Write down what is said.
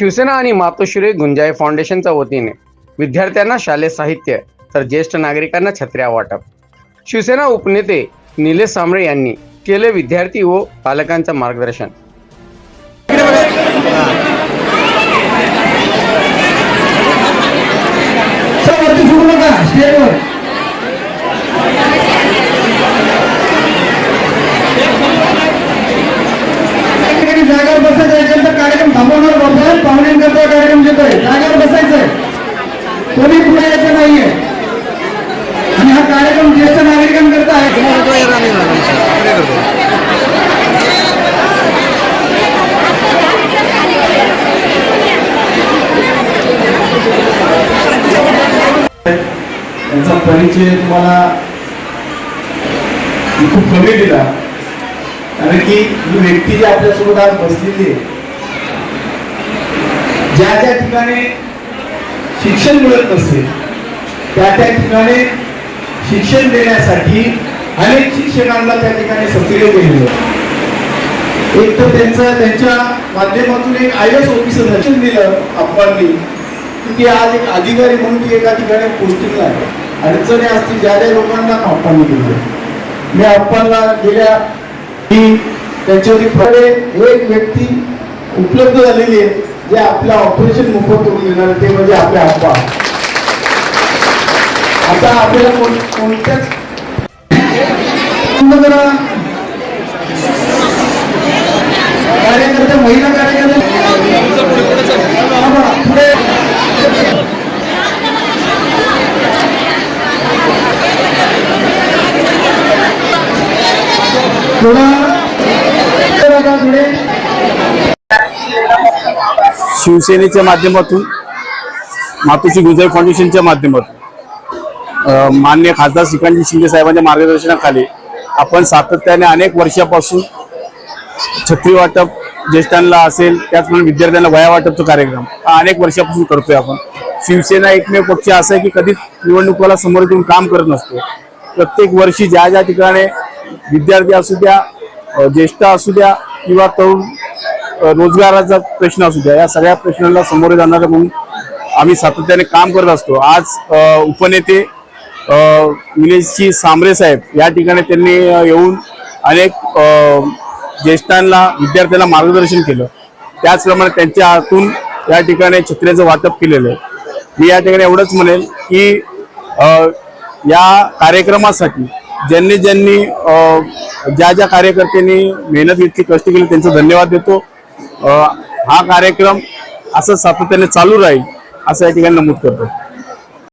शिवसेना आणि मातोश्री गुंजाई फाउंडेशनच्या वतीने विद्यार्थ्यांना शालेय साहित्य तर ज्येष्ठ नागरिकांना छत्र्या वाटप. शिवसेना उपनेते निलेश सांबळे यांनी केले विद्यार्थी व पालकांचं मार्गदर्शन. यांचा परिचय तुम्हाला खूप कमी दिला. कारण की ही व्यक्ती जी आपल्यासोबत आज बसलेली आहे ज्या ज्या ठिकाणी शिक्षण मिळत नसेल त्या त्या ठिकाणी शिक्षण देण्यासाठी अनेक शिक्षकांना त्या ठिकाणी सक्रिय केलेलं एक तर त्यांचं त्यांच्या माध्यमातून एक आय एस ऑफिसर रचन दिलं अप्पांनी की आज एक अधिकारी म्हणून ती एका ठिकाणी पोस्टिंगला आहे. अडचणी असतील ज्या ज्या लोकांना अप्पांनी दिले. मी अप्पांना गेल्या की त्याच्यावरती फळे एक व्यक्ती उपलब्ध झालेली आहे जे आपल्या ऑपरेशन मोफत करून देणार ते म्हणजे आपल्या अप्पा आता आपल्याला कोण कोणत्याच शिवसेनेच्या माध्यमातून मातोश्री गुजर फाउंडेशनच्या माध्यमातून मान्य खासदार श्रीकांतजी शिंदे साहेबांच्या मार्गदर्शनाखाली आपण सातत्याने अनेक वर्षापासून छत्री वाटप ज्येष्ठांना असेल त्याचप्रमाणे विद्यार्थ्यांना वया वाटपचा कार्यक्रम हा अनेक वर्षापासून करतोय आपण. शिवसेना एकमेव पक्ष असा आहे की कधीच निवडणुकीला समोर येऊन काम करत नसतो. प्रत्येक वर्षी ज्या ज्या ठिकाणी विद्यार्थी असू द्या ज्येष्ठ असू द्या किंवा तरुण रोजगाराचा प्रश्न असू द्या या सगळ्या प्रश्नांना सामोरे जाणारे म्हणून आम्ही सातत्याने काम करत असतो. आज उपनेते अ, निलेशजी सांबरे साहेब या ठिकाणी त्यांनी येऊन अनेक ज्येष्ठांना विद्यार्थ्यांना मार्गदर्शन केलं. त्याचप्रमाणे त्यांच्या हातून या ठिकाणी छत्र्याचं वाटप केलेलं आहे. मी या ठिकाणी एवढंच म्हणेल की या कार्यक्रमासाठी ज्यांनी ज्यांनी ज्या ज्या कार्यकर्त्यांनी मेहनत घेतली कष्ट केले त्यांचा धन्यवाद देतो. हा कार्यक्रम असं सातत्याने चालू राहील असं या ठिकाणी नमूद करतो.